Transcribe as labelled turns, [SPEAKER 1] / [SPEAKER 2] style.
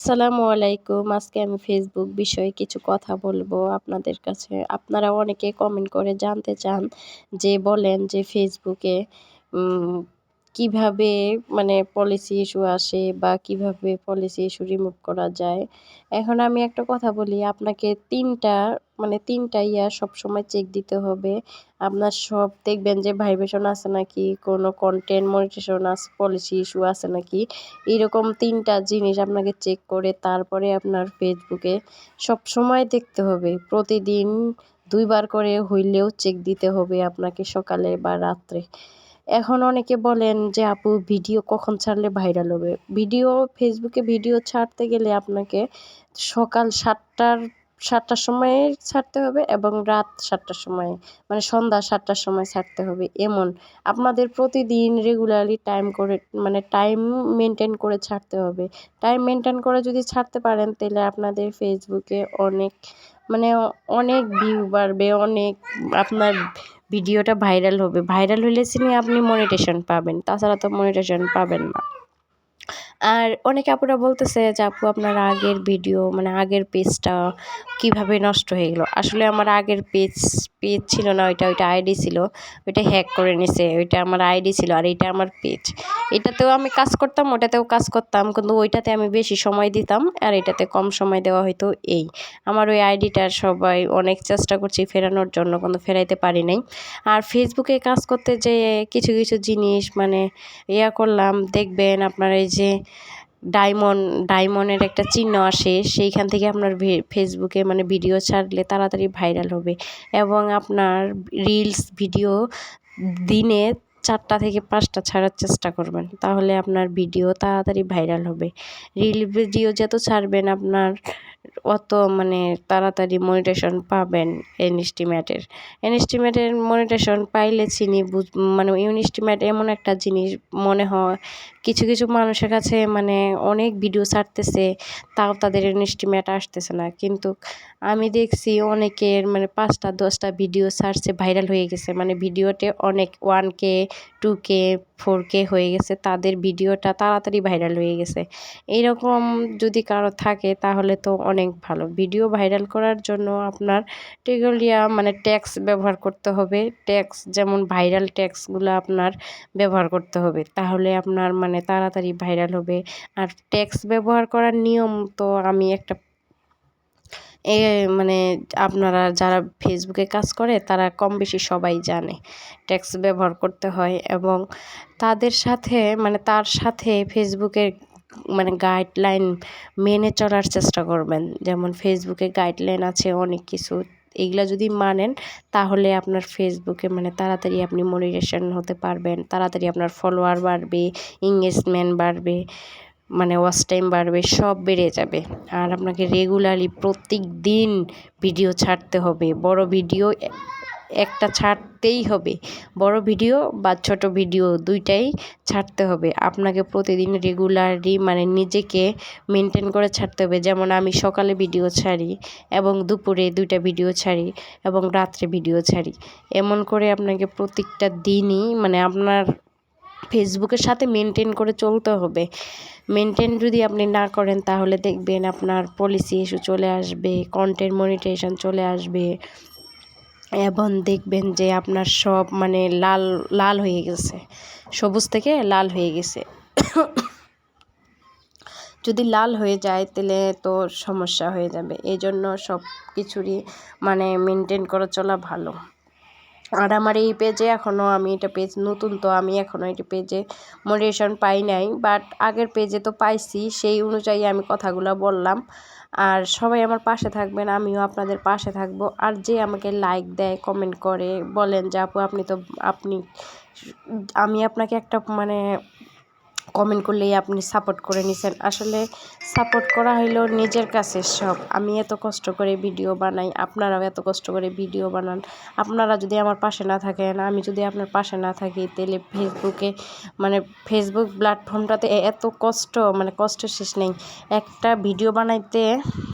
[SPEAKER 1] আসসালামু আলাইকুম। আজকে আমি ফেসবুক বিষয়ে কিছু কথা বলব আপনাদের কাছে। আপনারা অনেকে কমেন্ট করে জানতে চান যে বলেন যে ফেসবুকে কীভাবে মানে পলিসি ইস্যু আসে বা কীভাবে পলিসি ইস্যু রিমুভ করা যায়? এখন আমি একটা কথা বলি, আপনাকে তিনটা মানে তিনটা ইয়া সবসময় চেক দিতে হবে। আপনার সব দেখবেন যে ভাইব্রেশন আছে নাকি, কোনো কন্টেন্ট মনিটেশন আছে পলিসি ইস্যু আছে নাকি, এরকম তিনটা জিনিস আপনাকে চেক করে তারপরে আপনার ফেসবুকে সব সময় দেখতে হবে। প্রতিদিন দুইবার করে হইলেও চেক দিতে হবে আপনাকে সকালে বা রাত্রে। এখন অনেকে বলেন যে, আপু, ভিডিও কখন ছাড়লে ভাইরাল হবে? ভিডিও, ফেসবুকে ভিডিও ছাড়তে গেলে আপনাকে সকাল সাতটার সাতটার সময়ে ছাড়তে হবে এবং রাত সাতটার সময় মানে সন্ধ্যা সাতটার সময় ছাড়তে হবে। এমন আপনাদের প্রতিদিন রেগুলারলি টাইম করে মানে টাইম মেনটেন করে ছাড়তে হবে। টাইম মেনটেন করে যদি ছাড়তে পারেন, তাহলে আপনাদের ফেসবুকে অনেক মানে অনেক ভিউ বাড়বে, অনেক আপনার ভিডিওটা ভাইরাল হবে। ভাইরাল হলে সিনে আপনি মনিটেশন পাবেন, তাছাড়া তো মনিটেশন পাবেন না। আর অনেক আপুরা বলতেছে যে, আপু, আপনার আগের ভিডিও মানে আগের পেজটা কীভাবে নষ্ট হয়ে গেল? আসলে আমার আগের পেজ পেজ ছিল না, ওইটা ওইটা আইডি ছিল, ওইটা হ্যাক করে নিছে, ওইটা আমার আইডি ছিল আর এইটা আমার পেজ এটাতেও আমি কাজ করতাম, ওটাতেও কাজ করতাম, কিন্তু ওইটাতে আমি বেশি সময় দিতাম আর এটাতে কম সময় দেওয়া হয়তো এই। আমার ওই আইডিটা সবাই অনেক চেষ্টা করছি ফেরানোর জন্য, কিন্তু ফেরাইতে পারি নাই। আর ফেসবুকে কাজ করতে যে কিছু কিছু জিনিস মানে ইয়া করলাম, দেখবেন আপনার এই যে ডায়মন্ড, ডায়মন্ডের একটা চিহ্ন আসে, সেইখান থেকে আপনার ফেসবুকে মানে ভিডিও ছাড়লে তাড়াতাড়ি ভাইরাল হবে। এবং আপনার রিলস ভিডিও দিনে চারটা থেকে পাঁচটা ছাড়ার চেষ্টা করবেন, তাহলে আপনার ভিডিও তাড়াতাড়ি ভাইরাল হবে। রিল ভিডিও যত ছাড়বেন আপনার অত মানে তাড়াতাড়ি মনিটেশন পাবেন এনস্টিমেটের এনস্টিমেটের মনিটেশন পাইলে চিনি বুঝ মানে ইউনিস্টিমেট এমন একটা জিনিস মনে হয়, কিছু কিছু মানুষের কাছে মানে অনেক ভিডিও ছাড়তেছে, তাও তাদের ইনস্টিমেট আসতেছে না। কিন্তু আমি দেখছি অনেকের মানে পাঁচটা, দশটা ভিডিও ছাড়ছে, ভাইরাল হয়ে গেছে। মানে ভিডিওতে অনেক ওয়ান কে টু কে ফোর কে হয়ে গেছে, তাদের ভিডিওটা তাড়াতাড়ি ভাইরাল হয়ে গেছে। এইরকম যদি কারও থাকে তাহলে তো অনেক ভালো। ভিডিও ভাইরাল করার জন্য আপনার টেগলিয়া মানে ট্যাক্স ব্যবহার করতে হবে। ট্যাক্স যেমন ভাইরাল ট্যাক্সগুলো আপনার ব্যবহার করতে হবে, তাহলে আপনার মানে তাড়াতাড়ি ভাইরাল হবে। আর ট্যাক্স ব্যবহার করার নিয়ম তো আমি একটা এ মানে আপনারা যারা ফেসবুকে কাজ করে, তারা কম বেশি সবাই জানে। ট্যাক্স ব্যবহার করতে হয় এবং তাদের সাথে মানে তার সাথে ফেসবুকের মানে গাইডলাইন মেনে চলার চেষ্টা করবেন। যেমন ফেসবুকে গাইডলাইন আছে, অনেক কিছু। এইগুলা যদি মানেন, তাহলে আপনার ফেসবুকে মানে তাড়াতাড়ি আপনি মনিটেশন হতে পারবেন। তাড়াতাড়ি আপনার ফলোয়ার বাড়বে এঙ্গেজমেন্ট বাড়বে। মানে ওয়াচ টাইম বাড়বে, সব বেড়ে যাবে। আর আপনাকে রেগুলারলি প্রত্যেক দিন ভিডিও ছাড়তে হবে। বড় ভিডিও একটা ছাড়তেই হবে। বড় ভিডিও বা ছোট ভিডিও দুইটাই ছাড়তে হবে। আপনাকে প্রতিদিন রেগুলারলি মানে নিজেকে মেনটেন করে ছাড়তে হবে। যেমন আমি সকালে ভিডিও ছাড়ি এবং দুপুরে দুইটা ভিডিও ছাড়ি এবং রাত্রে ভিডিও ছাড়ি। এমন করে আপনাকে প্রত্যেকটা দিনই মানে আপনার ফেসবুকের সাথে মেনটেন করে চলতে হবে। মেনটেন যদি আপনি না করেন, তাহলে দেখবেন আপনার পলিসি ইস্যু চলে আসবে কন্টেন্ট মনিটেশন চলে আসবে। এবং দেখবেন যে আপনার সব মানে লাল লাল হয়ে গেছে। সবুজ থেকে লাল হয়ে গেছে। যদি লাল হয়ে যায়, তাহলে তো সমস্যা হয়ে যাবে। এই জন্য সব কিছুরই মানে মেনটেন করে চলা ভালো। আর আমার এই পেজে এখনও আমি এটা পেজ নতুন, তো আমি এখনও এটা পেজে মোটিভেশন পাই নাই বাট আগের পেজে তো পাইছি, সেই অনুযায়ী আমি কথাগুলো বললাম। আর সবাই আমার পাশে থাকবেন, আমিও আপনাদের পাশে থাকব। আর যে আমাকে লাইক দেয় কমেন্ট করে, বলেন যে, আপু, আপনি তো, আপনি, আমি আপনাকে একটা মানে কমেন্ট করলেই আপনি সাপোর্ট করে নিছেন। আসলে সাপোর্ট করা হইল নিজের কাছে সব আমি এত কষ্ট করে ভিডিও বানাই, আপনারাও এত কষ্ট করে ভিডিও বানান। আপনারা যদি আমার পাশে না থাকেন, আমি যদি আপনার পাশে না থাকি, তাহলে ফেসবুকে মানে ফেসবুক প্ল্যাটফর্মটাতে এত কষ্ট মানে কষ্টের শেষ নেই। একটা ভিডিও বানাইতে